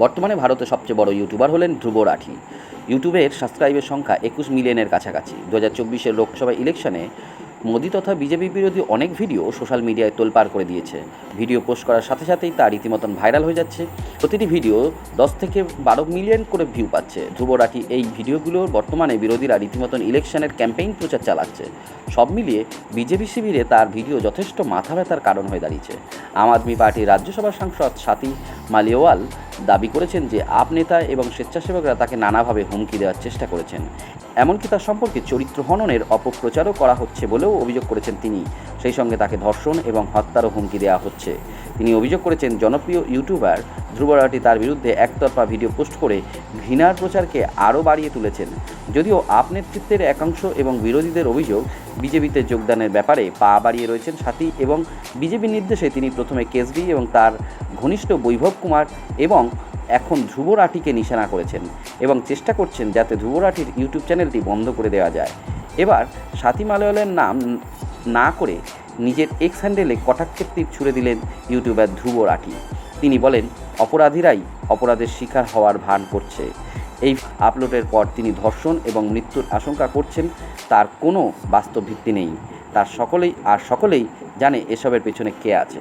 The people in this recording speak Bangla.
বর্তমানে ভারতে সবচেয়ে বড় ইউটিউবার হলেন ধ্রুব রাঠি। ইউটিউবের সাবস্ক্রাইবের সংখ্যা একুশ মিলিয়নের কাছাকাছি। দু হাজার চব্বিশের লোকসভা ইলেকশনে মোদি তথা বিজেপি বিরোধী অনেক ভিডিও সোশ্যাল মিডিয়ায় তোলপাড় করে দিয়েছে। ভিডিও পোস্ট করার সাথে সাথেই তা রীতিমতন ভাইরাল হয়ে যাচ্ছে। প্রতিটি ভিডিও দশ থেকে বারো মিলিয়ন করে ভিউ পাচ্ছে। ধ্রুব রাঠি এই ভিডিওগুলোর বর্তমানে বিরোধীরা রীতিমতন ইলেকশনের ক্যাম্পেইন প্রচার চালাচ্ছে। সব মিলিয়ে বিজেপি শিবিরে তার ভিডিও যথেষ্ট মাথা ব্যথার কারণ হয়ে দাঁড়িয়েছে। আম আদমি পার্টির রাজ্যসভার সাংসদ সাথী মালিওয়াল দাবি করেছেন যে আপ নেতা এবং স্বেচ্ছাসেবকরা তাকে নানাভাবে হুমকি দেওয়ার চেষ্টা করেছেন। এমনকি তার সম্পর্কে চরিত্র হননের অপপ্রচারও করা হচ্ছে বলেও অভিযোগ করেছেন তিনি। সেই সঙ্গে তাকে ধর্ষণ এবং হত্যারও হুমকি দেওয়া হচ্ছে। তিনি অভিযোগ করেছেন, জনপ্রিয় ইউটিউবার ধ্রুব রাঠি তার বিরুদ্ধে একতরফা ভিডিও পোস্ট করে ঘৃণার প্রচারকে আরও বাড়িয়ে তুলেছেন। যদিও আপ নেতৃত্বের একাংশ এবং বিরোধীদের অভিযোগ, বিজেপিতে যোগদানের ব্যাপারে পা বাড়িয়ে রয়েছেন সাথী এবং বিজেপির নির্দেশে তিনি প্রথমে কেসবি এবং তার ঘনিষ্ঠ বৈভব কুমার এবং এখন ধ্রুব রাঠিকে নিশানা করেছেন এবং চেষ্টা করছেন যাতে ধ্রুব রাঠির ইউটিউব চ্যানেলটি বন্ধ করে দেওয়া যায়। এবার সাথী মালয়ালের নাম না করে নিজের এক্স হ্যান্ডেলে কটাক্ষের তীর ছুড়ে দিলেন ইউটিউবার ধ্রুব রাঠি। তিনি বলেন, অপরাধীরাই অপরাধের শিকার হওয়ার ভান করছে। এই আপলোডের পর তিনি ধর্ষণ এবং মৃত্যুর আশঙ্কা করছেন, তার কোনো বাস্তব ভিত্তি নেই। তার সকলেই আর সকলেই জানে এসবের পেছনে কে আছে।